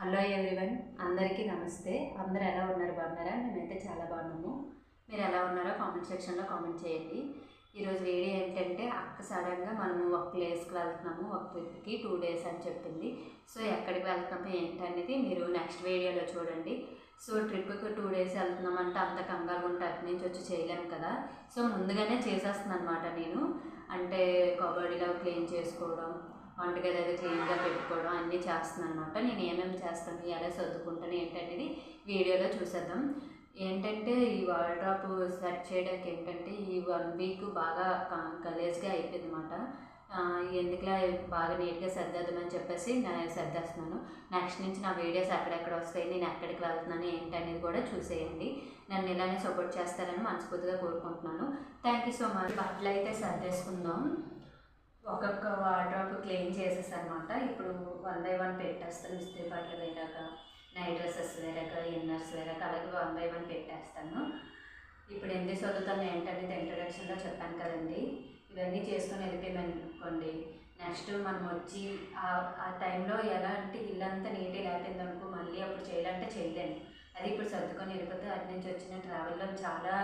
Hello everyone అందరికీ నమస్తే. అందరూ ఎలా ఉన్నారు? బాగున్నారా? మేమైతే చాలా బాగున్నాము. మీరు ఎలా ఉన్నారో కామెంట్ సెక్షన్లో కామెంట్ చేయండి. ఈరోజు వీడియో ఏంటంటే అక్క సడన్గా మనము ఒక ప్లేస్కి వెళ్తున్నాము ఒక ట్రిప్కి టూ డేస్ అని చెప్పింది. సో ఎక్కడికి వెళ్తున్నాము ఏంటనేది మీరు నెక్స్ట్ వీడియోలో చూడండి. సో ట్రిప్కి టూ డేస్ వెళ్తున్నామంటే అంత కంగారు ఉంటే అటు నుంచి వచ్చి చేయలేము కదా. సో ముందుగానే చేసేస్తున్నాను అనమాట నేను. అంటే కబడ్డీలో క్లీన్ చేసుకోవడం వంటగది అది క్లీన్గా పెట్టుకోవడం అన్నీ చేస్తున్నాను అనమాట నేను ఏమేమి చేస్తాను ఎలా సర్దుకుంటాను ఏంటనేది వీడియోలో చూసేద్దాం. ఏంటంటే ఈ వార్డ్రాప్ సెట్ చేయడానికి ఏంటంటే ఈ వన్ వీక్ బాగా గలేజ్గా అయిపోయింది అనమాట ఎందుకులా బాగా నీట్గా సర్దేద్దామని చెప్పేసి నేను సర్దేస్తున్నాను. నెక్స్ట్ నుంచి నా వీడియోస్ ఎక్కడెక్కడ వస్తాయి నేను ఎక్కడికి వెళ్తున్నాను ఏంటనేది కూడా చూసేయండి. నన్ను ఇలానే సపోర్ట్ చేస్తారని మనస్ఫూర్తిగా కోరుకుంటున్నాను. థ్యాంక్ యూ సో మచ్ బట్టలు అయితే సర్దేసుకుందాం. ఒక్కొక్క వార్డ్రాప్ క్లీన్ చేసేసనమాట ఇప్పుడు వన్ బై వన్ పెట్టేస్తాను ఇస్త్రీ బట్టలు వేరాక నైట్ డ్రెస్సెస్ వేరాక ఇన్నర్స్ వేరాక అలాగే వన్ బై వన్ పెట్టేస్తాను. ఇప్పుడు ఎందుకు చదువుతాను ఏంటనేది ఇంట్రడక్షన్లో చెప్పాను కదండి. ఇవన్నీ చేసుకొని వెళ్ళిపోయామనుకోండి నెక్స్ట్ మనం వచ్చి ఆ టైంలో ఎలాంటి ఇల్లంతా నీట్గా లేకపోయింది అనుకో మళ్ళీ అప్పుడు చేయాలంటే చేయలేను అది ఇప్పుడు సర్దుకొని వెళ్ళిపోతే అటు నుంచి వచ్చిన ట్రావెల్లో చాలా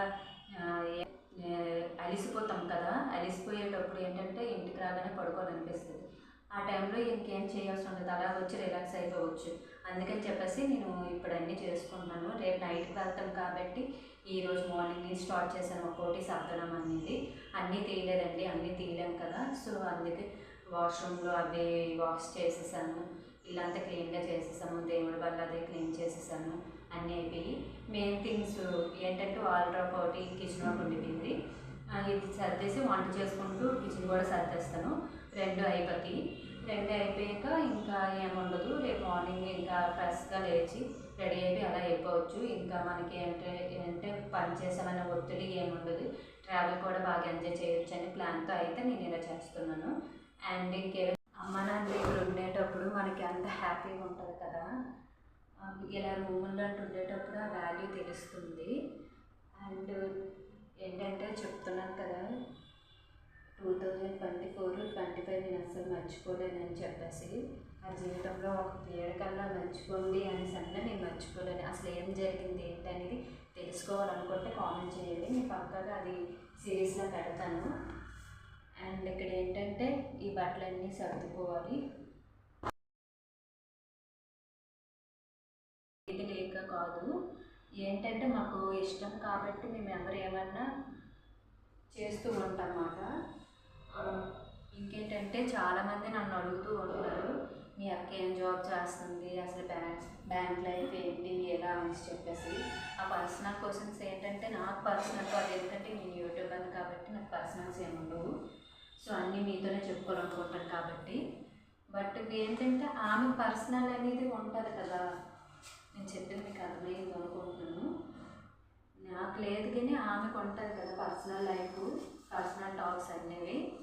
అలిసిపోతాం కదా. అలిసిపోయేటప్పుడు ఏంటంటే ఇంటికి రాగానే పడుకోవాలనిపిస్తుంది. ఆ టైంలో ఇంకేం చేయవలసిన ఉండదు. అలా వచ్చి రిలాక్స్ అయిపోవచ్చు. అందుకని చెప్పేసి నేను ఇప్పుడు అన్నీ చేసుకుంటున్నాను. రేపు నైట్కి వెళ్తాం కాబట్టి ఈరోజు మార్నింగ్ నుంచి స్టార్ట్ చేశాను ఒక్కోటి సర్దడం అనేది. అన్నీ తీయలేదండి. అన్నీ తీయలేం కదా. సో అందుకే వాష్రూమ్లో అవి వాష్ చేసేసాను. ఇల్లంతా క్లీన్గా చేసేసాం దేవుడి వల్ల అదే క్లీన్ చేసేసాను అన్నీ అయిపోయి మెయిన్ థింగ్స్ ఏంటంటే వాల్ డ్రాప్ ఒకటి కిచెన్ ఒకటి ఉండిపోయింది. ఇది సర్దేసి వంట చేసుకుంటూ కిచెన్ కూడా సర్దేస్తాను. రెండు అయిపోతాయి. రెండు అయిపోయాక ఇంకా ఏముండదు. రేపు మార్నింగ్ ఇంకా ఫ్రెష్గా లేచి రెడీ అయిపోయి అలా అయిపోవచ్చు ఇంకా మనకి ఏంటంటే ఏంటంటే పని చేసామన్న ఒత్తిడి ఏముండదు. ట్రావెల్ కూడా బాగా ఎంజాయ్ చేయొచ్చు అని ప్లాన్తో అయితే నేను ఇలా చేస్తున్నాను. అండ్ ఇంకే అమ్మ నాన్న ఇక్కడ ఉండేటప్పుడు మనకి అంత హ్యాపీగా ఉంటుంది కదా. ఇలా రూముల్లో ఉండేటప్పుడు ఆ వాల్యూ తెలుస్తుంది. అండ్ ఏంటంటే చెప్తున్నాను కదా two thousand twenty four twenty five నేను అసలు మర్చిపోలేనని చెప్పేసి ఆ జీవితంలో ఒక కల్లా మర్చిపోండి అనేసి అన్న నేను మర్చిపోలేను. అసలు ఏం జరిగింది ఏంటి అనేది తెలుసుకోవాలనుకుంటే కామెంట్ చేయండి. నేను పక్కగా అది సిరీస్లో పెడతాను. అండ్ ఇక్కడ ఏంటంటే ఈ బట్టలన్నీ సర్దుకోవాలి. ఏంటంటే మాకు ఇష్టం కాబట్టి మేము ఎవరు ఏమన్నా చేస్తూ ఉంటాం అన్నమాట ఇంకేంటంటే చాలామంది నన్ను అడుగుతూ ఉంటారు మీ అక్క ఏం జాబ్ చేస్తుంది? అసలు బ్యాంక్ బ్యాంక్ లైఫ్ ఏంటి? ఎలా? అని చెప్పేసి. ఆ పర్సనల్ క్వశ్చన్స్ ఏంటంటే నాకు పర్సనల్ కాదు ఏంటంటే నేను యూట్యూబర్ కాబట్టి నాకు పర్సనల్స్ ఏమి ఉండవు. సో అన్నీ మీతోనే చెప్పుకోవాలనుకుంటాను కాబట్టి. బట్ ఏంటంటే ఆమె పర్సనల్ అనేది ఉంటుంది కదా. నేను చెప్పింది మీకు అర్థమైంది అనుకుంటున్నాను నాకు లేదు కానీ ఆమెకు ఉంటుంది కదా పర్సనల్ లైఫ్ పర్సనల్ టాక్స్ అనేవి.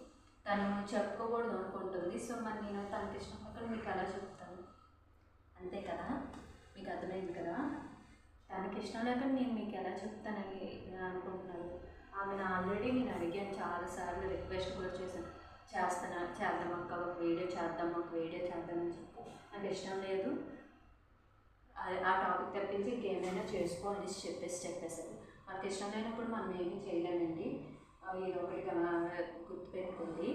తను చెప్పుకోకూడదు అనుకుంటుంది. సో మరి నేను తనకి ఇష్టం మీకు అలా చెప్తాను. అంతే కదా? మీకు అర్థమైంది కదా? తనకి ఇష్టం లేక నేను మీకు ఎలా చెప్తానని అనుకుంటున్నాను. ఆమెను ఆల్రెడీ నేను అడిగాను చాలాసార్లు రిక్వెస్ట్ కూడా చేశాను. చేస్తాను చేద్దాం అక్క ఒక వీడియో చేద్దాం ఒక వీడియో చేద్దామని చెప్పి. నాకు ఇష్టం లేదు. ఆ టాపిక్ తప్పించి ఇంకేమైనా చేసుకో అనేసి చెప్పేసి చెప్పేశారు. మనకి ఇష్టం లేనప్పుడు మనం ఏమీ చేయలేమండి. ఇది ఒకటి గుర్తుపెట్టుకుంది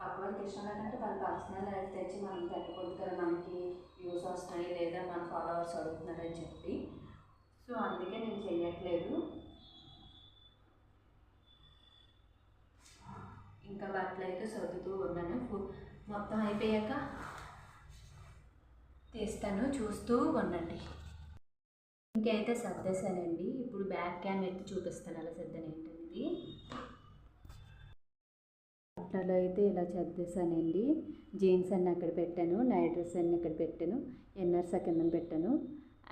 పక్క వాళ్ళకి ఇష్టం లేదంటే వాళ్ళ పర్సనల్ లైఫ్ తెచ్చి మనం పెట్టకూడదు కదా. మనకి యూస్ వస్తాయి లేదా మన ఫాలోవర్స్ అడుగుతున్నారని చెప్పి. సో అందుకే నేను చేయట్లేదు. ఇంకా బట్టలు అయితే సర్దుతూ ఉన్నాను. మొత్తం అయిపోయాక తీస్తాను చూస్తూ ఉండండి. ఇంకైతే సర్దేశానండి ఇప్పుడు బ్యాక్ క్యాన్ ఎత్తి చూపిస్తాను అలా సర్దని బట్టలు అయితే ఇలా సర్దేశానండి జీన్స్ అన్నీ అక్కడ పెట్టాను నైట్ డ్రెస్ అన్నీ ఇక్కడ పెట్టాను ఎన్ఆర్స్ కింద పెట్టాను.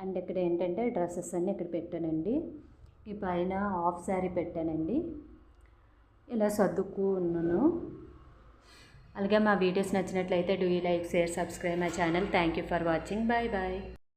అండ్ ఇక్కడ ఏంటంటే డ్రెస్సెస్ అన్నీ ఇక్కడ పెట్టానండి. ఈ పైన హాఫ్ శారీ పెట్టానండి. ఇలా సర్దుకు ఉన్నాను. అలాగే మా వీడియోస్ నచ్చినట్లయితే do you like share subscribe my channel thank you for watching bye bye